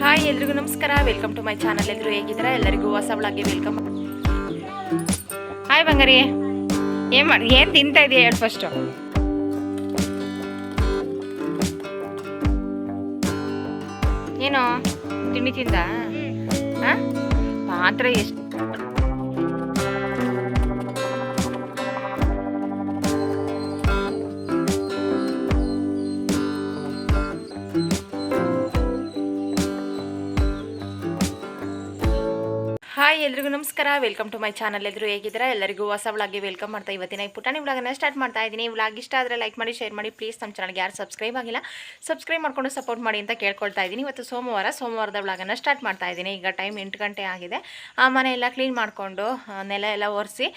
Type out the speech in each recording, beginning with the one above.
Hi ಎಲ್ರಿಗೂ ನಮಸ್ಕಾರ. Welcome to my channel ಎಲ್ಲರೂ ಹೇಗಿದ್ದೀರಾ? ಎಲ್ಲರಿಗೂ ಹೊಸ ಒಳಗೆ ವೆಲ್ಕಮ್ ಹಾಯ್ ಬಂಗಾರಿ. ಏನು ಮಾಡಿ ಏನು ತಿಂತಾ ಇದೆಯಾ ಹೇಳಿ ಫಸ್ಟು ಏನು? ತಿಂಡಿ ತಿಂದ? ಹಾಂ? ಪಾತ್ರೆ ಎಷ್ಟು ಎಲ್ರಿಗೂ ನಮಸ್ಕಾರ. ವೆಲ್ಕಮ್ ಟು ಮೈ ಚಾನಲ್ ಎದುರು ಹೇಗಿದ್ದೀರಾ? ಎಲ್ಲರಿಗೂ ಹೊಸ ಬ್ಲಾಗ್ಗೆ ವೆಲ್ಕಮ್ ಮಾಡ್ತಾ ಇವತ್ತಿನ ಈ ಪುಟಾಣಿ ವ್ಲಾಗನ್ನ ಸ್ಟಾರ್ಟ್ ಮಾಡ್ತಾ ಇದ್ದೀನಿ. ವ್ಲಾಗ್ ಇಷ್ಟ ಆದರೆ ಲೈಕ್ ಮಾಡಿ ಶೇರ್ ಮಾಡಿ. ಪ್ಲೀಸ್ ನಮ್ಮ ಚಾನಲ್ಗೆ ಯಾರು ಸಬ್ಸ್ಕ್ರೈಬ್ ಆಗಿಲ್ಲ ಸಬ್ಸ್ಕ್ರೈಬ್ ಮಾಡ್ಕೊಂಡು ಸಪೋರ್ಟ್ ಮಾಡಿ ಅಂತ ಕೇಳ್ಕೊಳ್ತಾ ಇದ್ದೀನಿ. ಇವತ್ತು ಸೋಮವಾರ, ಸೋಮವಾರದ ವ್ಲಾಗನ್ನ ಸ್ಟಾರ್ಟ್ ಮಾಡ್ತಾ ಇದ್ದೀನಿ. ಈಗ ಟೈಮ್ ಎಂಟು ಗಂಟೆ ಆಗಿದೆ. ಆ ಮನೆ ಎಲ್ಲ ಕ್ಲೀನ್ ಮಾಡಿಕೊಂಡು ನೆಲ ಎಲ್ಲ ಒರೆಸಿ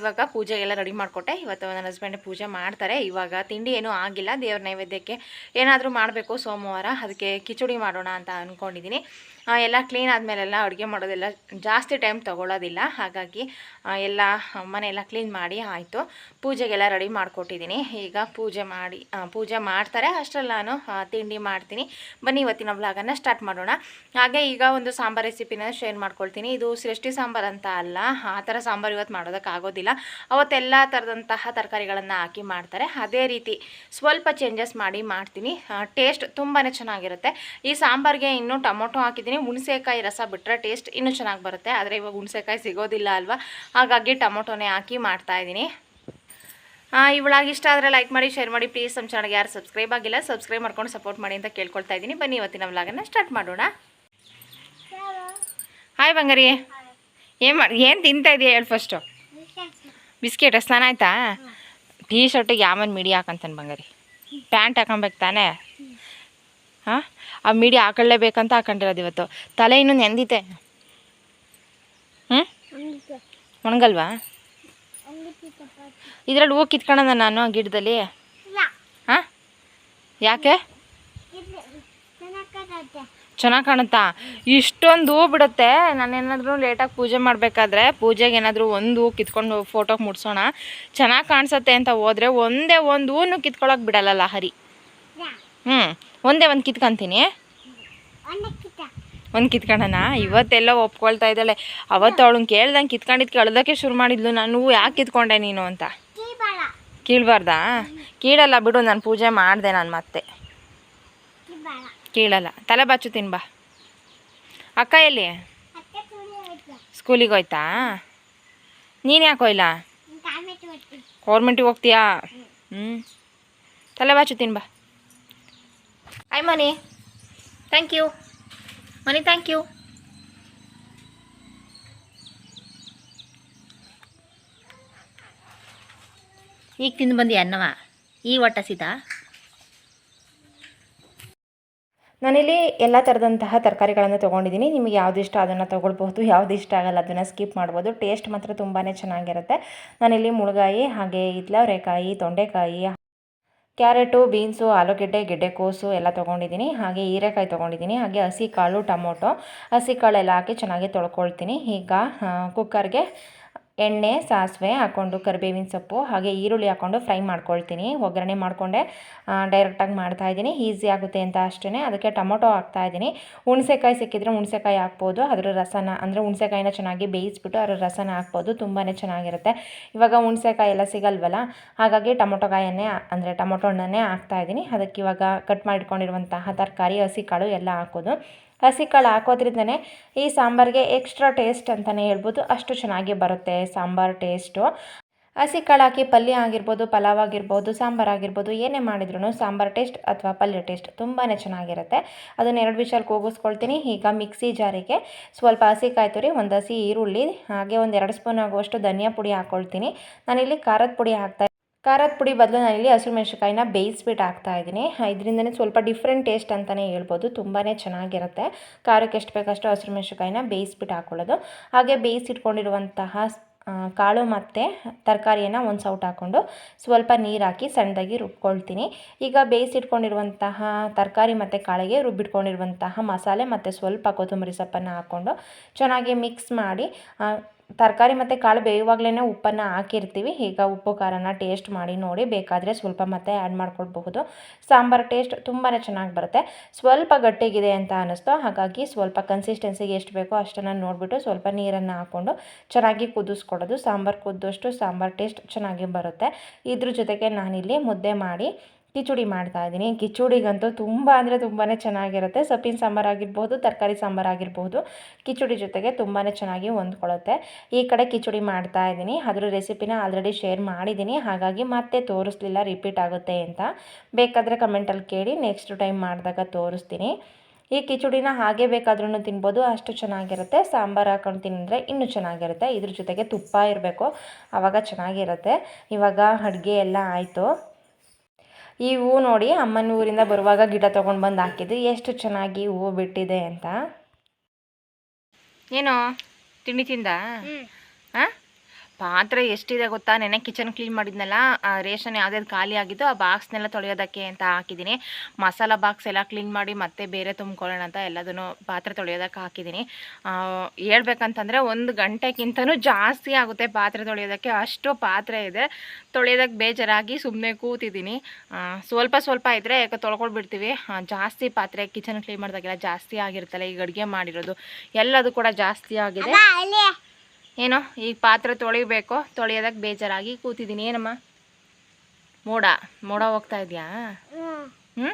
ಇವಾಗ ಪೂಜೆಗೆಲ್ಲ ರೆಡಿ ಮಾಡಿಕೊಟ್ಟೆ. ಇವತ್ತು ನನ್ನ ಹಸ್ಬೆಂಡ್ ಪೂಜೆ ಮಾಡ್ತಾರೆ. ಇವಾಗ ತಿಂಡಿ ಏನೂ ಆಗಿಲ್ಲ. ದೇವ್ರ ನೈವೇದ್ಯಕ್ಕೆ ಏನಾದರೂ ಮಾಡಬೇಕು ಸೋಮವಾರ. ಅದಕ್ಕೆ ಕಿಚಡಿ ಮಾಡೋಣ ಅಂತ ಅಂದ್ಕೊಂಡಿದ್ದೀನಿ ಎಲ್ಲ ಕ್ಲೀನ್ ಆದಮೇಲೆಲ್ಲ ಅಡುಗೆ ಮಾಡೋದೆಲ್ಲ ಜಾಸ್ತಿ ಟೈಮ್ ತೊಗೊಳ್ಳೋದಿಲ್ಲ ಹಾಗಾಗಿ ಎಲ್ಲ ಮನೆಯೆಲ್ಲ ಕ್ಲೀನ್ ಮಾಡಿ ಆಯಿತು. ಪೂಜೆಗೆಲ್ಲ ರೆಡಿ ಮಾಡಿಕೊಟ್ಟಿದ್ದೀನಿ. ಈಗ ಪೂಜೆ ಮಾಡಿ ಪೂಜೆ ಮಾಡ್ತಾರೆ. ಅಷ್ಟರಲ್ಲಿ ನಾನು ತಿಂಡಿ ಮಾಡ್ತೀನಿ. ಬನ್ನಿ ಇವತ್ತಿನ ವ್ಲಾಗನ್ನು ಸ್ಟಾರ್ಟ್ ಮಾಡೋಣ. ಹಾಗೆ ಈಗ ಒಂದು ಸಾಂಬಾರ್ ರೆಸಿಪಿನ ಶೇರ್ ಮಾಡ್ಕೊಳ್ತೀನಿ. ಇದು ಸೃಷ್ಟಿ ಸಾಂಬಾರು ಅಂತ ಅಲ್ಲ. ಆ ಥರ ಸಾಂಬಾರು ಇವತ್ತು ಮಾಡೋದಕ್ಕಾಗೋದಿಲ್ಲ ಅವತ್ತೆಲ್ಲ ಥರದಂತಹ ತರಕಾರಿಗಳನ್ನು ಹಾಕಿ ಮಾಡ್ತಾರೆ. ಅದೇ ರೀತಿ ಸ್ವಲ್ಪ ಚೇಂಜಸ್ ಮಾಡಿ ಮಾಡ್ತೀನಿ. ಟೇಸ್ಟ್ ತುಂಬಾ ಚೆನ್ನಾಗಿರುತ್ತೆ. ಈ ಸಾಂಬಾರಿಗೆ ಇನ್ನೂ ಟೊಮೊಟೊ ಹಾಕಿದ್ದೀನಿ. ಹುಣಸೆಕಾಯಿ ರಸ ಬಿಟ್ಟರೆ ಟೇಸ್ಟ್ ಇನ್ನೂ ಚೆನ್ನಾಗಿ ಬರುತ್ತೆ. ಆದರೆ ಇವಾಗ ಹುಣಸೆಕಾಯಿ ಸಿಗೋದಿಲ್ಲ ಅಲ್ವಾ? ಹಾಗಾಗಿ ಟೊಮೊಟೊನೇ ಹಾಕಿ ಮಾಡ್ತಾ ಇದ್ದೀನಿ. ಇವಳಾಗಿ ಇಷ್ಟ ಆದರೆ ಲೈಕ್ ಮಾಡಿ ಶೇರ್ ಮಾಡಿ. ಪ್ಲೀಸ್ ನಮ್ಮ ಚಾನಲ್ಗೆ ಯಾರು ಸಬ್ಸ್ಕ್ರೈಬ್ ಆಗಿಲ್ಲ ಸಬ್ಸ್ಕ್ರೈಬ್ ಮಾಡ್ಕೊಂಡು ಸಪೋರ್ಟ್ ಮಾಡಿ ಅಂತ ಕೇಳ್ಕೊಳ್ತಾ ಇದ್ದೀನಿ. ಬನ್ನಿ ಇವತ್ತಿನ ವ್ಲಾಗನ್ನು ಸ್ಟಾರ್ಟ್ ಮಾಡೋಣ. ಹಾಯ್ ಬಂಗಾರಿ. ಏನು ಮಾಡಿ ಏನು ತಿಂತಾ ಇದೆಯಾ ಹೇಳಿ ಫಸ್ಟು ಬಿಸ್ಕೆಟ್ ಸ್ನಾನ ಆಯಿತಾ? ಟೀ ಶರ್ಟಿಗೆ ಯಾವನ್ ಮಿಡಿ ಹಾಕಂತಾನೆ ಬಂಗಾರಿ. ಪ್ಯಾಂಟ್ ಹಾಕೊಬೇಕು ತಾನೇ? ಹಾಂ ಆ ಮಿಡಿ ಹಾಕೊಳ್ಳೇಬೇಕಂತ ಹಾಕೊಂಡಿರೋದು ಇವತ್ತು. ತಲೆ ಇನ್ನೂ ನೆಂದಿತೆ ಹ್ಞೂ ಒಣಗಲ್ವಾ? ಇದರಲ್ಲಿ ಹೋಗಿ ಕಿತ್ಕೊಳ್ಳೋಣ ನಾನು ಆ ಗಿಡದಲ್ಲಿ? ಹಾಂ ಯಾಕೆ? ಚೆನ್ನಾಗಿ ಕಾಣುತ್ತಾ. ಇಷ್ಟೊಂದು ಹೂ ಬಿಡುತ್ತೆ. ನಾನೇನಾದರೂ ಲೇಟಾಗಿ ಪೂಜೆ ಮಾಡಬೇಕಾದ್ರೆ ಪೂಜೆಗೆ ಏನಾದರೂ ಒಂದು ಹೂ ಕಿತ್ಕೊಂಡು ಫೋಟೋಗೆ ಮುಡ್ಸೋಣ. ಚೆನ್ನಾಗಿ ಕಾಣಿಸುತ್ತೆ ಅಂತ ಹೋದರೆ ಒಂದೇ ಒಂದು ಹೂನು ಕಿತ್ಕೊಳ್ಳೋಕೆ ಬಿಡಲ್ಲ ಹರಿ ಹ್ಞೂ ಒಂದೇ ಒಂದು ಕಿತ್ಕೊಂತೀನಿ ಒಂದು ಕಿತ್ಕೊಳ್ಳೋಣ ಇವತ್ತೆಲ್ಲ ಒಪ್ಕೊಳ್ತಾ ಇದ್ದಾಳೆ. ಅವತ್ತು ಅವಳನ್ನ ಕೇಳ್ದಂಗೆ ಕಿತ್ಕೊಂಡಿದ್ದು ಕೇಳೋದಕ್ಕೆ ಶುರು ಮಾಡಿದ್ಲು ನಾನು. ಯಾಕೆ ಕಿತ್ಕೊಂಡೆ ನೀನು ಅಂತ? ಕೀಳಬಾರ್ದಾ? ಕೀಳಲ್ಲ ಬಿಡು ನಾನು ಪೂಜೆ ಮಾಡಿದೆ ನಾನು ಮತ್ತೆ. ಕೀಳಲ್ಲ. ತಲೆ ಬಾಚು ತಿನ್ಬಾ ಅಕ್ಕ ಎಲ್ಲಿ? ಸ್ಕೂಲಿಗೆ ಹೋಯ್ತಾ? ನೀನು ಯಾಕೆ ಹೋಯ್ಲ? ಗೌರ್ಮೆಂಟಿಗೆ ಹೋಗ್ತೀಯಾ? ಹ್ಞೂ ತಲೆ ಬಾಚು ತಿನ್ಬಾ ಆಯ್ ಮನಿ ಥ್ಯಾಂಕ್ ಯು ಮನಿ ಥ್ಯಾಂಕ್ ಯು ಈಗ ತಿಂದು ಬಂದಿ ಅನ್ನವ? ಈ ಒಟ್ಟ ಸೀತಾ? ನಾನಿಲ್ಲಿ ಎಲ್ಲ ಥರದಂತಹ ತರಕಾರಿಗಳನ್ನು ತೊಗೊಂಡಿದ್ದೀನಿ. ನಿಮಗೆ ಯಾವ್ದು ಇಷ್ಟ ಅದನ್ನು ತೊಗೊಳ್ಬಹುದು, ಯಾವ್ದು ಇಷ್ಟ ಆಗಲ್ಲ ಅದನ್ನು ಸ್ಕಿಪ್ ಮಾಡ್ಬೋದು. ಟೇಸ್ಟ್ ಮಾತ್ರ ತುಂಬಾ ಚೆನ್ನಾಗಿರುತ್ತೆ. ನಾನಿಲ್ಲಿ ಮುಳುಗಾಯಿ, ಹಾಗೆ ಇದ್ಲವರೆಕಾಯಿ, ತೊಂಡೆಕಾಯಿ ಕ್ಯಾರೆಟು, ಬೀನ್ಸು, ಆಲೂಗೆಡ್ಡೆ ಗೆಡ್ಡೆಕೋಸು ಎಲ್ಲ ತೊಗೊಂಡಿದ್ದೀನಿ. ಹಾಗೆ ಹೀರೆಕಾಯಿ ತೊಗೊಂಡಿದ್ದೀನಿ. ಹಾಗೆ ಹಸಿ ಕಾಳು ಟೊಮೊಟೊ. ಹಸಿ ಕಾಳೆಲ್ಲ ಹಾಕಿ ಚೆನ್ನಾಗಿ ತೊಳ್ಕೊಳ್ತೀನಿ. ಈಗ ಕುಕ್ಕರ್ಗೆ ಎಣ್ಣೆ, ಸಾಸಿವೆ ಹಾಕ್ಕೊಂಡು ಕರಿಬೇವಿನ ಸೊಪ್ಪು, ಹಾಗೆ ಈರುಳ್ಳಿ ಹಾಕ್ಕೊಂಡು ಫ್ರೈ ಮಾಡ್ಕೊಳ್ತೀನಿ. ಒಗ್ಗರಣೆ ಮಾಡಿಕೊಂಡೆ ಡೈರೆಕ್ಟಾಗಿ ಮಾಡ್ತಾಯಿದ್ದೀನಿ ಈಸಿ ಆಗುತ್ತೆ ಅಂತ ಅಷ್ಟೇ ಅದಕ್ಕೆ ಟೊಮೊಟೊ ಹಾಕ್ತಾಯಿದ್ದೀನಿ ಹುಣಸೆಕಾಯಿ ಸಿಕ್ಕಿದ್ರೆ ಹುಣಸೆಕಾಯಿ ಹಾಕ್ಬೋದು. ಅದರ ರಸನ, ಅಂದರೆ ಹುಣಸೆಕಾಯಿನ ಚೆನ್ನಾಗಿ ಬೇಯಿಸ್ಬಿಟ್ಟು ಅದರ ರಸನ ಹಾಕ್ಬೋದು. ತುಂಬಾ ಚೆನ್ನಾಗಿರುತ್ತೆ. ಇವಾಗ ಹುಣಸೆಕಾಯಿ ಎಲ್ಲ ಸಿಗಲ್ವಲ್ಲ? ಹಾಗಾಗಿ ಟೊಮೊಟೊ ಕಾಯನ್ನೇ ಅಂದರೆ ಟೊಮೊಟೊ ಹಣ್ಣನ್ನೇ ಹಾಕ್ತಾಯಿದ್ದೀನಿ ಅದಕ್ಕೆ ಇವಾಗ ಕಟ್ ಮಾಡಿಕೊಂಡಿರುವಂತಹ ತರಕಾರಿ, ಹಸಿ ಕಾಳು ಎಲ್ಲ ಹಾಕೋದು. ಹಸಿ ಕಾಳು ಹಾಕೋದ್ರಿಂದನೇ ಈ ಸಾಂಬಾರಿಗೆ ಎಕ್ಸ್ಟ್ರಾ ಟೇಸ್ಟ್ ಅಂತಲೇ ಹೇಳ್ಬೋದು. ಅಷ್ಟು ಚೆನ್ನಾಗಿ ಬರುತ್ತೆ ಸಾಂಬಾರು ಟೇಸ್ಟು ಹಸಿ ಕಾಳು ಹಾಕಿ ಪಲ್ಯ ಆಗಿರ್ಬೋದು, ಪಲಾವ್ ಆಗಿರ್ಬೋದು, ಸಾಂಬಾರು ಆಗಿರ್ಬೋದು, ಏನೇ ಮಾಡಿದ್ರು ಸಾಂಬಾರು ಟೇಸ್ಟ್ ಅಥವಾ ಪಲ್ಯ ಟೇಸ್ಟ್ ತುಂಬಾ ಚೆನ್ನಾಗಿರುತ್ತೆ. ಅದನ್ನ ಎರಡು ವಿಷಲ್ ಕೂಗಿಸ್ಕೊಳ್ತೀನಿ. ಈಗ ಮಿಕ್ಸಿ ಜಾರಿಗೆ ಸ್ವಲ್ಪ ಹಸಿ ಕಾಯಿ ತುರಿ, ಒಂದು ಹಸಿ ಈರುಳ್ಳಿ, ಹಾಗೆ ಒಂದು ಎರಡು ಸ್ಪೂನ್ ಆಗುವಷ್ಟು ಧನಿಯಾ ಪುಡಿ ಹಾಕ್ಕೊಳ್ತೀನಿ ನಾನಿಲ್ಲಿ ಖಾರದ ಪುಡಿ ಹಾಕ್ತಾ ಖಾರದ ಪುಡಿ ಬದಲು ನಾನಿಲ್ಲಿ ಹಸಿರು ಮೆಣಸಿನ್ಕಾಯಿನ ಬೇಯಿಸ್ಬಿಟ್ಟು ಹಾಕ್ತಾ ಇದ್ದೀನಿ. ಇದರಿಂದನೇ ಸ್ವಲ್ಪ ಡಿಫ್ರೆಂಟ್ ಟೇಸ್ಟ್ ಅಂತಲೇ ಹೇಳ್ಬೋದು. ತುಂಬಾ ಚೆನ್ನಾಗಿರುತ್ತೆ. ಖಾರಕ್ಕೆ ಎಷ್ಟು ಬೇಕಷ್ಟು ಹಸಿರು ಮೆಣಸಿನ್ಕಾಯಿನ ಬೇಯಿಸ್ಬಿಟ್ಟು ಹಾಕ್ಕೊಳ್ಳೋದು ಹಾಗೆ ಬೇಯಿಸಿಟ್ಕೊಂಡಿರುವಂತಹ ಕಾಳು ಮತ್ತು ತರಕಾರಿಯನ್ನು ಒಂದು ಸೌಟ್ ಹಾಕ್ಕೊಂಡು ಸ್ವಲ್ಪ ನೀರು ಹಾಕಿ ಸಣ್ಣದಾಗಿ ರುಬ್ಕೊಳ್ತೀನಿ. ಈಗ ಬೇಯಿಸಿಟ್ಕೊಂಡಿರುವಂತಹ ತರಕಾರಿ ಮತ್ತು ಕಾಳಿಗೆ ರುಬ್ಬಿಟ್ಕೊಂಡಿರುವಂತಹ ಮಸಾಲೆ ಮತ್ತು ಸ್ವಲ್ಪ ಕೊತ್ತಂಬರಿ ಸೊಪ್ಪನ್ನು ಹಾಕ್ಕೊಂಡು ಚೆನ್ನಾಗಿ ಮಿಕ್ಸ್ ಮಾಡಿ ತರಕಾರಿ ಮತ್ತು ಕಾಳು ಬೇಯುವಾಗಲೇ ಉಪ್ಪನ್ನು ಹಾಕಿರ್ತೀವಿ. ಈಗ ಉಪ್ಪು, ಖಾರನ ಟೇಸ್ಟ್ ಮಾಡಿ ನೋಡಿ ಬೇಕಾದರೆ ಸ್ವಲ್ಪ ಮತ್ತೆ ಆ್ಯಡ್ ಮಾಡ್ಕೊಳ್ಬಹುದು. ಸಾಂಬಾರು ಟೇಸ್ಟ್ ತುಂಬಾ ಚೆನ್ನಾಗಿ ಬರುತ್ತೆ. ಸ್ವಲ್ಪ ಗಟ್ಟಿಗಿದೆ ಅಂತ ಅನ್ನಿಸ್ತು ಹಾಗಾಗಿ ಸ್ವಲ್ಪ ಕನ್ಸಿಸ್ಟೆನ್ಸಿಗೆ ಎಷ್ಟು ಬೇಕೋ ಅಷ್ಟನ್ನು ನೋಡಿಬಿಟ್ಟು ಸ್ವಲ್ಪ ನೀರನ್ನು ಹಾಕ್ಕೊಂಡು ಚೆನ್ನಾಗಿ ಕುದಿಸ್ಕೊಡೋದು. ಸಾಂಬಾರು ಕುದ್ದಷ್ಟು ಸಾಂಬಾರು ಟೇಸ್ಟ್ ಚೆನ್ನಾಗಿ ಬರುತ್ತೆ. ಇದ್ರ ಜೊತೆಗೆ ನಾನಿಲ್ಲಿ ಮುದ್ದೆ ಮಾಡಿ ಕಿಚುಡಿ ಮಾಡ್ತಾ ಇದ್ದೀನಿ. ಕಿಚುಡಿಗಂತೂ ತುಂಬ ಅಂದರೆ ತುಂಬಾ ಚೆನ್ನಾಗಿರುತ್ತೆ. ಸೊಪ್ಪಿನ ಸಾಂಬಾರು ಆಗಿರ್ಬೋದು, ತರಕಾರಿ ಸಾಂಬಾರು ಆಗಿರ್ಬೋದು, ಕಿಚುಡಿ ಜೊತೆಗೆ ತುಂಬಾ ಚೆನ್ನಾಗಿ ಹೊಂದ್ಕೊಳ್ಳುತ್ತೆ. ಈ ಕಡೆ ಕಿಚುಡಿ ಮಾಡ್ತಾ ಇದ್ದೀನಿ. ಅದರ ರೆಸಿಪಿನ ಆಲ್ರೆಡಿ ಶೇರ್ ಮಾಡಿದ್ದೀನಿ. ಹಾಗಾಗಿ ಮತ್ತೆ ತೋರಿಸ್ಲಿಲ್ಲ, ರಿಪೀಟ್ ಆಗುತ್ತೆ ಅಂತ. ಬೇಕಾದರೆ ಕಮೆಂಟಲ್ಲಿ ಕೇಳಿ, ನೆಕ್ಸ್ಟ್ ಟೈಮ್ ಮಾಡಿದಾಗ ತೋರಿಸ್ತೀನಿ. ಈ ಕಿಚುಡಿನ ಹಾಗೆ ಬೇಕಾದ್ರೂ ತಿನ್ಬೋದು. ಅಷ್ಟು ಚೆನ್ನಾಗಿರುತ್ತೆ. ಸಾಂಬಾರು ಹಾಕೊಂಡು ತಿಂದರೆ ಇನ್ನೂ ಚೆನ್ನಾಗಿರುತ್ತೆ. ಇದ್ರ ಜೊತೆಗೆ ತುಪ್ಪ ಇರಬೇಕು. ಆವಾಗ ಚೆನ್ನಾಗಿರುತ್ತೆ. ಇವಾಗ ಅಡುಗೆ ಎಲ್ಲ ಆಯಿತು. ಈ ಹೂವು ನೋಡಿ ಅಮ್ಮನ ಊರಿಂದ ಬರುವಾಗ ಗಿಡ ತಗೊಂಡು ಬಂದು ಹಾಕಿದ್ದು. ಎಷ್ಟು ಚೆನ್ನಾಗಿ ಹೂವು ಬಿಟ್ಟಿದೆ ಅಂತ. ಏನು ತಿಂಡಿ ತಿಂದ? ಹಾಂ? ಪಾತ್ರೆ ಎಷ್ಟಿದೆ ಗೊತ್ತಾ? ನೆನೆ ಕಿಚನ್ ಕ್ಲೀನ್ ಮಾಡಿದ್ನಲ್ಲ ರೇಷನ್ ಯಾವ್ದಾದ್ರು ಖಾಲಿ ಆಗಿದ್ದು ಆ ಬಾಕ್ಸ್ನೆಲ್ಲ ತೊಳೆಯೋದಕ್ಕೆ ಅಂತ ಹಾಕಿದ್ದೀನಿ. ಮಸಾಲ ಬಾಕ್ಸ್ ಎಲ್ಲ ಕ್ಲೀನ್ ಮಾಡಿ ಮತ್ತೆ ಬೇರೆ ತುಂಬ್ಕೊಳ್ಳೋಣ ಅಂತ ಎಲ್ಲದನ್ನು ಪಾತ್ರೆ ತೊಳೆಯೋದಕ್ಕೆ ಹಾಕಿದ್ದೀನಿ. ಹೇಳ್ಬೇಕಂತಂದರೆ ಒಂದು ಗಂಟೆಗಿಂತನೂ ಜಾಸ್ತಿ ಆಗುತ್ತೆ ಪಾತ್ರೆ ತೊಳೆಯೋದಕ್ಕೆ. ಅಷ್ಟು ಪಾತ್ರೆ ಇದೆ. ತೊಳೆಯೋದಕ್ಕೆ ಬೇಜಾರಾಗಿ ಸುಮ್ಮನೆ ಕೂತಿದ್ದೀನಿ. ಸ್ವಲ್ಪ ಸ್ವಲ್ಪ ಇದ್ದರೆ ಯಾಕೆ ತೊಳ್ಕೊಳ್ಬಿಡ್ತೀವಿ ಜಾಸ್ತಿ ಪಾತ್ರೆ ಕಿಚನ್ ಕ್ಲೀನ್ ಮಾಡಿದಾಗೆಲ್ಲ ಜಾಸ್ತಿ ಆಗಿರುತ್ತಲ್ಲ, ಈಗ ಅಡುಗೆ ಮಾಡಿರೋದು. ಎಲ್ಲದು ಕೂಡ ಜಾಸ್ತಿ ಆಗಿದೆ. ಏನೋ ಈಗ ಪಾತ್ರೆ ತೊಳಿಬೇಕು. ತೊಳೆಯೋದಕ್ಕೆ ಬೇಜಾರಾಗಿ ಕೂತಿದ್ದೀನಿ. ಏನಮ್ಮ? ಮೋಡ. ಮೋಡ ಹೋಗ್ತಾ ಇದೆಯಾ? ಹ್ಞೂ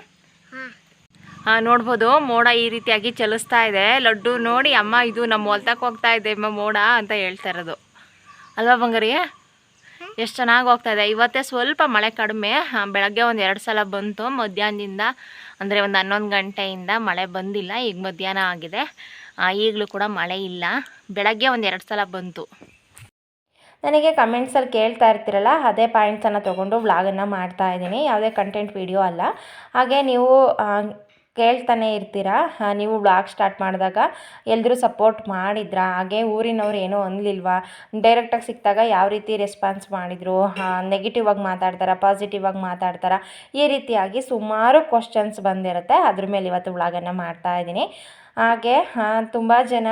ಹಾಂ. ನೋಡ್ಬೋದು. ಮೋಡ ಈ ರೀತಿಯಾಗಿ ಚಲಿಸ್ತಾ ಇದೆ. ಲಡ್ಡು ನೋಡಿ ಅಮ್ಮ ಇದು ನಮ್ಮ ಹೊಲ್ತಕ್ಕೆ ಹೋಗ್ತಾ ಇದೆ ಅಮ್ಮ ಮೋಡ ಅಂತ ಹೇಳ್ತಾ ಇರೋದು. ಅಲ್ವಾ ಬಂಗಾರಿ ಎಷ್ಟು ಚೆನ್ನಾಗಿ ಹೋಗ್ತಾ ಇದೆ. ಇವತ್ತೇ ಸ್ವಲ್ಪ ಮಳೆ ಕಡಿಮೆ. ಬೆಳಗ್ಗೆ ಒಂದು ಎರಡು ಸಲ ಬಂತು. ಮಧ್ಯಾಹ್ನದಿಂದ ಅಂದರೆ ಒಂದು ಹನ್ನೊಂದು ಗಂಟೆಯಿಂದ ಮಳೆ ಬಂದಿಲ್ಲ. ಈಗ ಮಧ್ಯಾಹ್ನ ಆಗಿದೆ. ಈಗಲೂ ಕೂಡ ಮಳೆ ಇಲ್ಲ. ಬೆಳಗ್ಗೆ ಒಂದು ಎರಡು ಸಲ ಬಂತು. ನನಗೆ ಕಮೆಂಟ್ಸಲ್ಲಿ ಕೇಳ್ತಾ ಇರ್ತೀರಲ್ಲ, ಅದೇ ಪಾಯಿಂಟ್ಸನ್ನು ತೊಗೊಂಡು ವ್ಲಾಗನ್ನು ಮಾಡ್ತಾ ಇದ್ದೀನಿ. ಯಾವುದೇ ಕಂಟೆಂಟ್ ವಿಡಿಯೋ ಅಲ್ಲ. ಹಾಗೆ ನೀವು ಕೇಳ್ತಾನೆ ಇರ್ತೀರಾ? ನೀವು ಬ್ಲಾಗ್ ಸ್ಟಾರ್ಟ್ ಮಾಡಿದಾಗ ಎಲ್ಲರೂ ಸಪೋರ್ಟ್ ಮಾಡಿದ್ರಾ? ಹಾಗೆ ಊರಿನವ್ರು ಏನೂ ಅನ್ಲಿಲ್ವಾ? ಡೈರೆಕ್ಟಾಗಿ ಸಿಕ್ಕಿದಾಗ ಯಾವ ರೀತಿ ರೆಸ್ಪಾನ್ಸ್ ಮಾಡಿದರು? ನೆಗೆಟಿವ್ ಆಗಿ ಮಾತಾಡ್ತಾರಾ? ಪಾಸಿಟಿವ್ ಆಗಿ ಮಾತಾಡ್ತಾರಾ? ಈ ರೀತಿಯಾಗಿ ಸುಮಾರು ಕ್ವಶನ್ಸ್ ಬಂದಿರುತ್ತೆ. ಅದ್ರ ಮೇಲೆ ಇವತ್ತು ವ್ಲಾಗನ್ನು ಮಾಡ್ತಾ ಇದ್ದೀನಿ. ಹಾಗೆ ತುಂಬ ಜನ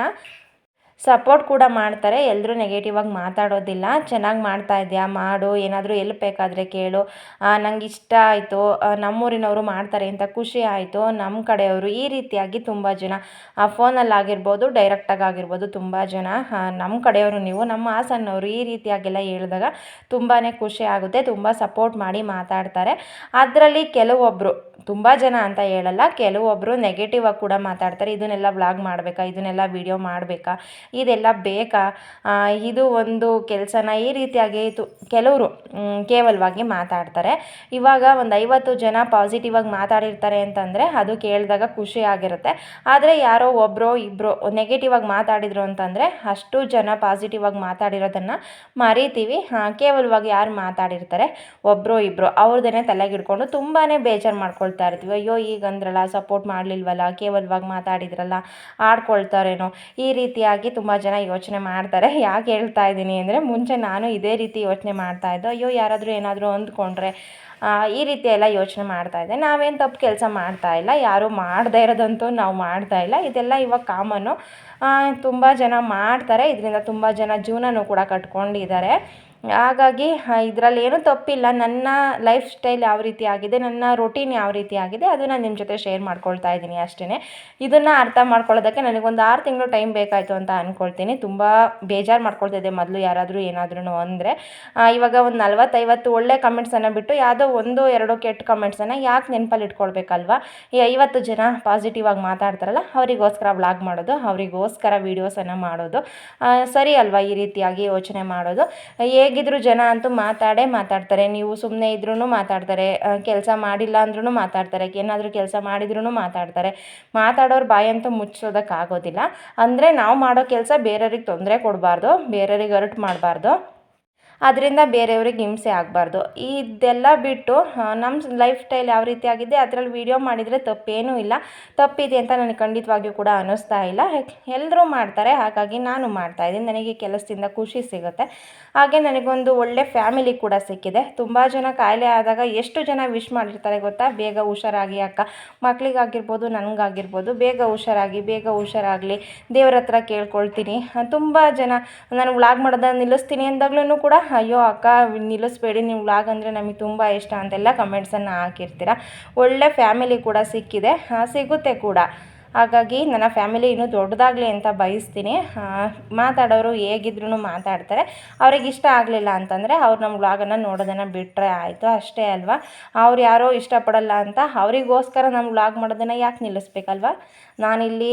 ಸಪೋರ್ಟ್ ಕೂಡ ಮಾಡ್ತಾರೆ. ಎಲ್ಲರೂ ನೆಗೆಟಿವ್ ಆಗಿ ಮಾತಾಡೋದಿಲ್ಲ. ಚೆನ್ನಾಗಿ ಮಾಡ್ತಾ ಇದೆಯಾ? ಮಾಡು. ಏನಾದರೂ ಎಲ್ಲಿ ಬೇಕಾದರೆ ಕೇಳು. ನಂಗೆ ಇಷ್ಟ ಆಯಿತು. ನಮ್ಮೂರಿನವರು ಮಾಡ್ತಾರೆ ಅಂತ ಖುಷಿ ಆಯಿತು. ನಮ್ಮ ಕಡೆಯವರು ಈ ರೀತಿಯಾಗಿ ತುಂಬ ಜನ, ಆ ಫೋನಲ್ಲಿ ಆಗಿರ್ಬೋದು ಡೈರೆಕ್ಟಾಗಿ ಆಗಿರ್ಬೋದು ತುಂಬ ಜನ. ನಮ್ಮ ಕಡೆಯವರು ನೀವು, ನಮ್ಮ ಹಾಸನ್ನವರು ಈ ರೀತಿಯಾಗೆಲ್ಲ ಹೇಳಿದಾಗ ತುಂಬಾ ಖುಷಿ ಆಗುತ್ತೆ. ತುಂಬ ಸಪೋರ್ಟ್ ಮಾಡಿ ಮಾತಾಡ್ತಾರೆ. ಅದರಲ್ಲಿ ಕೆಲವೊಬ್ಬರು ತುಂಬ ಜನ ಅಂತ ಹೇಳಲ್ಲ ಕೆಲವೊಬ್ಬರು ನೆಗೆಟಿವ್ ಆಗಿ ಕೂಡ ಮಾತಾಡ್ತಾರೆ. ಇದನ್ನೆಲ್ಲ ವ್ಲಾಗ್ ಮಾಡಬೇಕಾ? ಇದನ್ನೆಲ್ಲ ವಿಡಿಯೋ ಮಾಡಬೇಕಾ? ಇದೆಲ್ಲ ಬೇಕಾ? ಇದು ಒಂದು ಕೆಲಸನ ಈ ರೀತಿಯಾಗಿ ಕೆಲವರು ಕೇವಲವಾಗಿ ಮಾತಾಡ್ತಾರೆ. ಇವಾಗ ಒಂದು ಐವತ್ತು ಜನ ಪಾಸಿಟಿವ್ ಆಗಿ ಮಾತಾಡಿರ್ತಾರೆ ಅಂತಂದರೆ ಅದು ಕೇಳಿದಾಗ ಖುಷಿ ಆಗಿರುತ್ತೆ. ಆದರೆ ಯಾರೋ ಒಬ್ಬರೋ ಇಬ್ಬರು ನೆಗೆಟಿವ್ ಆಗಿ ಮಾತಾಡಿದ್ರು ಅಂತಂದರೆ ಅಷ್ಟು ಜನ ಪಾಸಿಟಿವ್ ಆಗಿ ಮಾತಾಡಿರೋದನ್ನು ಮರಿತೀವಿ. ಕೇವಲವಾಗಿ ಯಾರು ಮಾತಾಡಿರ್ತಾರೆ? ಒಬ್ಬರೋ ಇಬ್ಬರು ಅವ್ರದ್ದೇ ತಲೆಗಿಡ್ಕೊಂಡು ತುಂಬಾ ಬೇಜಾರು ಮಾಡ್ಕೊಳ್ತಾ ಇರ್ತೀವಿ. ಅಯ್ಯೋ, ಈಗಂದ್ರಲ್ಲ ಸಪೋರ್ಟ್ ಮಾಡಲಿಲ್ವಲ್ಲ, ಕೇವಲವಾಗಿ ಮಾತಾಡಿದ್ರಲ್ಲ, ಆಡ್ಕೊಳ್ತಾರೇನೋ. ಈ ರೀತಿಯಾಗಿ ತುಂಬ ಜನ ಯೋಚನೆ ಮಾಡ್ತಾರೆ. ಯಾಕೆ ಹೇಳ್ತಾ ಇದ್ದೀನಿ ಅಂದರೆ, ಮುಂಚೆ ನಾನು ಇದೇ ರೀತಿ ಯೋಚನೆ ಮಾಡ್ತಾ ಇದ್ದೆ. ಅಯ್ಯೋ, ಯಾರಾದರೂ ಏನಾದರೂ ಅಂದ್ಕೊಂಡ್ರೆ ಈ ರೀತಿ ಎಲ್ಲ ಯೋಚನೆ ಮಾಡ್ತಾ ಇದ್ದೆ. ನಾವೇನು ತಪ್ಪು ಕೆಲಸ ಮಾಡ್ತಾ ಇಲ್ಲ. ಯಾರೂ ಮಾಡದೇ ಇರೋದಂತೂ ನಾವು ಮಾಡ್ತಾ ಇಲ್ಲ. ಇದೆಲ್ಲ ಇವಾಗ ಕಾಮನ್ನು ತುಂಬ ಜನ ಮಾಡ್ತಾರೆ. ಇದರಿಂದ ತುಂಬ ಜನ ಜೀವನನೂ ಕೂಡ ಕಟ್ಕೊಂಡಿದ್ದಾರೆ. ಹಾಗಾಗಿ ಇದರಲ್ಲಿ ಏನೂ ತಪ್ಪಿಲ್ಲ. ನನ್ನ ಲೈಫ್ ಸ್ಟೈಲ್ ಯಾವ ರೀತಿ ಆಗಿದೆ, ನನ್ನ ರೊಟೀನ್ ಯಾವ ರೀತಿ ಆಗಿದೆ ಅದನ್ನು ನಿಮ್ಮ ಜೊತೆ ಶೇರ್ ಮಾಡ್ಕೊಳ್ತಾ ಇದ್ದೀನಿ ಅಷ್ಟೇ ಇದನ್ನು ಅರ್ಥ ಮಾಡ್ಕೊಳ್ಳೋದಕ್ಕೆ ನನಗೊಂದು ಆರು ತಿಂಗಳು ಟೈಮ್ ಬೇಕಾಯಿತು ಅಂತ ಅಂದ್ಕೊಳ್ತೀನಿ ತುಂಬ ಬೇಜಾರು ಮಾಡ್ಕೊಳ್ತಿದ್ದೆ ಮೊದಲು ಯಾರಾದರೂ ಏನಾದ್ರೂ ಅಂದರೆ. ಇವಾಗ ಒಂದು ನಲ್ವತ್ತೈವತ್ತು ಒಳ್ಳೆ ಕಮೆಂಟ್ಸನ್ನು ಬಿಟ್ಟು ಯಾವುದೋ ಒಂದು, ಎರಡು ಕೆಟ್ಟ ಕಮೆಂಟ್ಸನ್ನು ಯಾಕೆ ನೆನಪಲ್ಲಿ ಇಟ್ಕೊಳ್ಬೇಕಲ್ವಾ? ಈ ಐವತ್ತು ಜನ ಪಾಸಿಟಿವ್ ಆಗಿ ಮಾತಾಡ್ತಾರಲ್ಲ, ಅವರಿಗೋಸ್ಕರ ವ್ಲಾಗ್ ಮಾಡೋದು, ಅವರಿಗೋಸ್ಕರ ವೀಡಿಯೋಸನ್ನು ಮಾಡೋದು ಸರಿ ಅಲ್ವಾ ಈ ರೀತಿಯಾಗಿ ಯೋಚನೆ ಮಾಡೋದು? ಹೇಗಿದ್ರು ಜನ ಅಂತೂ ಮಾತಾಡೇ ಮಾತಾಡ್ತಾರೆ. ನೀವು ಸುಮ್ಮನೆ ಇದ್ರೂ ಮಾತಾಡ್ತಾರೆ. ಕೆಲಸ ಮಾಡಿಲ್ಲ ಅಂದ್ರೂ ಮಾತಾಡ್ತಾರೆ. ಏನಾದರೂ ಕೆಲಸ ಮಾಡಿದ್ರೂ ಮಾತಾಡ್ತಾರೆ. ಮಾತಾಡೋರು ಬಾಯಂತೂ ಮುಚ್ಚೋದಕ್ಕಾಗೋದಿಲ್ಲ. ಅಂದರೆ ನಾವು ಮಾಡೋ ಕೆಲಸ ಬೇರೆಯವ್ರಿಗೆ ತೊಂದರೆ ಕೊಡಬಾರ್ದು. ಬೇರೆಯವ್ರಿಗೆ ಹರ್ಟ್ ಮಾಡಬಾರ್ದು. ಅದರಿಂದ ಬೇರೆಯವ್ರಿಗೆ ಹಿಂಸೆ ಆಗಬಾರ್ದು. ಇದೆಲ್ಲ ಬಿಟ್ಟು ನಮ್ಮ ಲೈಫ್ ಸ್ಟೈಲ್ ಯಾವ ರೀತಿ ಆಗಿದೆ, ಅದರಲ್ಲಿ ವೀಡಿಯೋ ಮಾಡಿದರೆ ತಪ್ಪೇನೂ ಇಲ್ಲ. ತಪ್ಪಿದೆ ಅಂತ ನನಗೆ ಖಂಡಿತವಾಗಿಯೂ ಕೂಡ ಅನ್ನಿಸ್ತಾ ಇಲ್ಲ. ಎಲ್ಲರೂ ಮಾಡ್ತಾರೆ, ಹಾಗಾಗಿ ನಾನು ಮಾಡ್ತಾಯಿದ್ದೀನಿ ನನಗೆ ಕೆಲಸದಿಂದ ಖುಷಿ ಸಿಗುತ್ತೆ. ಹಾಗೆ ನನಗೊಂದು ಒಳ್ಳೆ ಫ್ಯಾಮಿಲಿ ಕೂಡ ಸಿಕ್ಕಿದೆ. ತುಂಬ ಜನ ಕಾಯಿಲೆ ಆದಾಗ ಎಷ್ಟು ಜನ ವಿಶ್ ಮಾಡಿರ್ತಾರೆ ಗೊತ್ತಾ? ಬೇಗ ಹುಷಾರಾಗಿ ಅಕ್ಕ ಮಕ್ಕಳಿಗಾಗಿರ್ಬೋದು ನನಗಾಗಿರ್ಬೋದು, ಬೇಗ ಹುಷಾರಾಗಿ, ಬೇಗ ಹುಷಾರಾಗಲಿ, ದೇವ್ರ ಹತ್ರ ಕೇಳ್ಕೊಳ್ತೀನಿ. ತುಂಬ ಜನ ನಾನು ವ್ಲಾಗ್ ಮಾಡೋದನ್ನ ನಿಲ್ಲಿಸ್ತೀನಿ ಅಂದಾಗ್ಲೂ ಕೂಡ ಅಯ್ಯೋ ಅಕ್ಕ, ನಿಲ್ಲಿಸ್ಬೇಡಿ, ನೀವು ವ್ಲಾಗ್ ಅಂದರೆ ನಮಗೆ ತುಂಬ ಇಷ್ಟ ಅಂತೆಲ್ಲ ಕಮೆಂಟ್ಸನ್ನು ಹಾಕಿರ್ತೀರ. ಒಳ್ಳೆ ಫ್ಯಾಮಿಲಿ ಕೂಡ ಸಿಕ್ಕಿದೆ. ಸಿಗುತ್ತೆ ಕೂಡ. ಹಾಗಾಗಿ ನನ್ನ ಫ್ಯಾಮಿಲಿ ಇನ್ನೂ ದೊಡ್ಡದಾಗಲಿ ಅಂತ ಬಯಸ್ತೀನಿ. ಮಾತಾಡೋರು ಹೇಗಿದ್ರು ಮಾತಾಡ್ತಾರೆ. ಅವ್ರಿಗೆ ಇಷ್ಟ ಆಗಲಿಲ್ಲ ಅಂತಂದರೆ ಅವ್ರು ನಮ್ಮ ವ್ಲಾಗನ್ನು ನೋಡೋದನ್ನು ಬಿಟ್ಟರೆ ಆಯಿತು. ಅಷ್ಟೇ ಅಲ್ವಾ? ಅವ್ರು ಯಾರೋ ಇಷ್ಟಪಡಲ್ಲ ಅಂತ ಅವರಿಗೋಸ್ಕರ ನಮ್ಮ ವ್ಲಾಗ್ ಮಾಡೋದನ್ನು ಯಾಕೆ ನಿಲ್ಲಿಸ್ಬೇಕಲ್ವ? ನಾನಿಲ್ಲಿ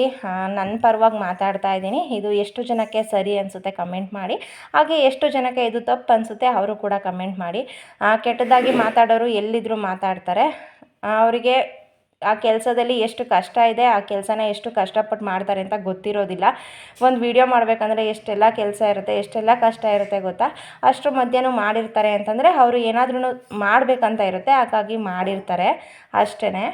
ನನ್ನ ಪರವಾಗಿ ಮಾತಾಡ್ತಾ ಇದ್ದೀನಿ. ಇದು ಎಷ್ಟು ಜನಕ್ಕೆ ಸರಿ ಅನಿಸುತ್ತೆ ಕಮೆಂಟ್ ಮಾಡಿ. ಹಾಗೆ ಎಷ್ಟು ಜನಕ್ಕೆ ಇದು ತಪ್ಪು ಅನಿಸುತ್ತೆ ಅವರು ಕೂಡ ಕಮೆಂಟ್ ಮಾಡಿ. ಕೆಟ್ಟದಾಗಿ ಮಾತಾಡೋರು ಎಲ್ಲಿದ್ದರೂ ಮಾತಾಡ್ತಾರೆ. ಅವರಿಗೆ ಆ ಕೆಲಸದಲ್ಲಿ ಎಷ್ಟು ಕಷ್ಟ ಇದೆ, ಆ ಕೆಲಸನ ಎಷ್ಟು ಕಷ್ಟಪಟ್ಟು ಮಾಡ್ತಾರೆ ಅಂತ ಗೊತ್ತಿರೋದಿಲ್ಲ. ಒಂದು ವಿಡಿಯೋ ಮಾಡಬೇಕಂದ್ರೆ ಎಷ್ಟೆಲ್ಲ ಕೆಲಸ ಇರುತ್ತೆ, ಎಷ್ಟೆಲ್ಲ ಕಷ್ಟ ಇರುತ್ತೆ ಗೊತ್ತಾ? ಅಷ್ಟರ ಮಧ್ಯನೂ ಮಾಡಿರ್ತಾರೆ ಅಂತಂದರೆ ಅವರು ಏನಾದ್ರೂ ಮಾಡಬೇಕಂತ ಇರುತ್ತೆ, ಹಾಗಾಗಿ ಮಾಡಿರ್ತಾರೆ ಅಷ್ಟೇ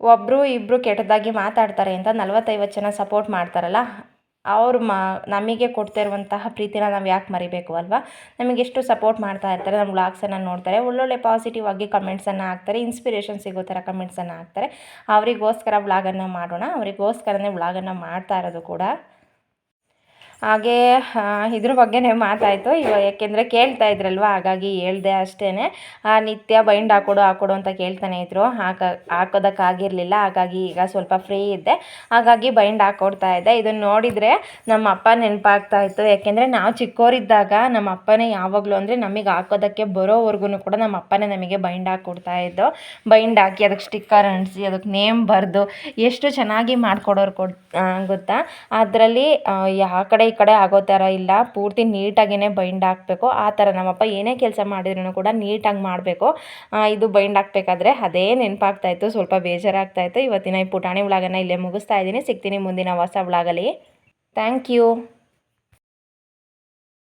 ಒಬ್ಬರು ಇಬ್ಬರು ಕೆಟ್ಟದಾಗಿ ಮಾತಾಡ್ತಾರೆ ಅಂತ ನಲ್ವತ್ತೈವತ್ತು ಜನ ಸಪೋರ್ಟ್ ಮಾಡ್ತಾರಲ್ಲ ಅವ್ರು ಮಾ, ನಮಗೆ ಕೊಡ್ತಾ ಇರುವಂತಹ ಪ್ರೀತಿನ ನಾವು ಯಾಕೆ ಮರಿಬೇಕು ಅಲ್ವಾ? ನಮಗೆ ಎಷ್ಟು ಸಪೋರ್ಟ್ ಮಾಡ್ತಾ ಇರ್ತಾರೆ ನಮ್ಮ ವ್ಲಾಗ್ಸನ್ನು ನೋಡ್ತಾರೆ, ಒಳ್ಳೊಳ್ಳೆ ಪಾಸಿಟಿವ್ ಆಗಿ ಕಮೆಂಟ್ಸನ್ನು ಹಾಕ್ತಾರೆ ಇನ್ಸ್ಪಿರೇಷನ್ ಸಿಗೋ ಥರ ಕಮೆಂಟ್ಸನ್ನು ಹಾಕ್ತಾರೆ. ಅವರಿಗೋಸ್ಕರ ವ್ಲಾಗನ್ನು ಮಾಡೋಣ, ಅವರಿಗೋಸ್ಕರನೇ ವ್ಲಾಗನ್ನು ಮಾಡ್ತಾ ಇರೋದು ಕೂಡ. ಹಾಗೇ ಇದ್ರ ಬಗ್ಗೆನೇ ಮಾತಾಯಿತು. ಇವಾಗ ಯಾಕೆಂದರೆ ಕೇಳ್ತಾ ಇದ್ರಲ್ವ, ಹಾಗಾಗಿ ಹೇಳ್ದೆ ಅಷ್ಟೇ ನಿತ್ಯ ಬೈಂಡ್ ಹಾಕೊಡು ಹಾಕೊಡು ಅಂತ ಕೇಳ್ತಾನೆ ಇದ್ರು. ಹಾಕ, ಹಾಕೋದಕ್ಕಾಗಿರಲಿಲ್ಲ, ಹಾಗಾಗಿ ಈಗ ಸ್ವಲ್ಪ ಫ್ರೀ ಇದ್ದೆ. ಹಾಗಾಗಿ ಬೈಂಡ್ ಹಾಕೊಡ್ತಾ ಇದ್ದೆ. ಇದನ್ನು ನೋಡಿದರೆ ನಮ್ಮ ಅಪ್ಪ ನೆನಪಾಗ್ತಾ ಇತ್ತು. ಯಾಕೆಂದರೆ ನಾವು ಚಿಕ್ಕವರಿದ್ದಾಗ ನಮ್ಮ ಅಪ್ಪನೇ ಯಾವಾಗಲೂ ಅಂದರೆ ನಮಗೆ ಹಾಕೋದಕ್ಕೆ ಬರೋವರೆಗೂ ಕೂಡ ನಮ್ಮ ಅಪ್ಪನೇ ನಮಗೆ ಬೈಂಡ್ ಹಾಕೊಡ್ತಾ ಇದ್ದು. ಬೈಂಡ್ ಹಾಕಿ ಅದಕ್ಕೆ ಸ್ಟಿಕ್ಕರ್ ಅಂಟಿಸಿ ಅದಕ್ಕೆ ನೇಮ್ ಬರೆದು, ಎಷ್ಟು ಚೆನ್ನಾಗಿ ಮಾಡಿಕೊಡೋರು ಕೊಡ್ ಗೊತ್ತಾ? ಅದರಲ್ಲಿ ಯಾವ ಕಡೆ ಈ ಕಡೆ ಆಗೋ ಥರ ಇಲ್ಲ. ಪೂರ್ತಿ ನೀಟಾಗಿಯೇ ಬೈಂಡ್ ಹಾಕಬೇಕು ಆ ಥರ ನಮ್ಮಪ್ಪ ಏನೇ ಕೆಲಸ ಮಾಡಿದ್ರೂ ಕೂಡ ನೀಟಾಗಿ ಮಾಡಬೇಕು. ಇದು ಬೈಂಡ್ ಹಾಕಬೇಕಾದ್ರೆ ಅದೇ ನೆನಪಾಗ್ತಾಯಿತ್ತು ಸ್ವಲ್ಪ ಬೇಜಾರಾಗ್ತಾಯಿತ್ತು ಇವತ್ತಿನ ಈ ಪುಟಾಣಿ ವ್ಲಾಗನ್ನು ಇಲ್ಲೇ ಮುಗಿಸ್ತಾ ಇದ್ದೀನಿ. ಸಿಗ್ತೀನಿ ಮುಂದಿನ ಹೊಸ ವ್ಲಾಗಲ್ಲಿ ಥ್ಯಾಂಕ್ ಯು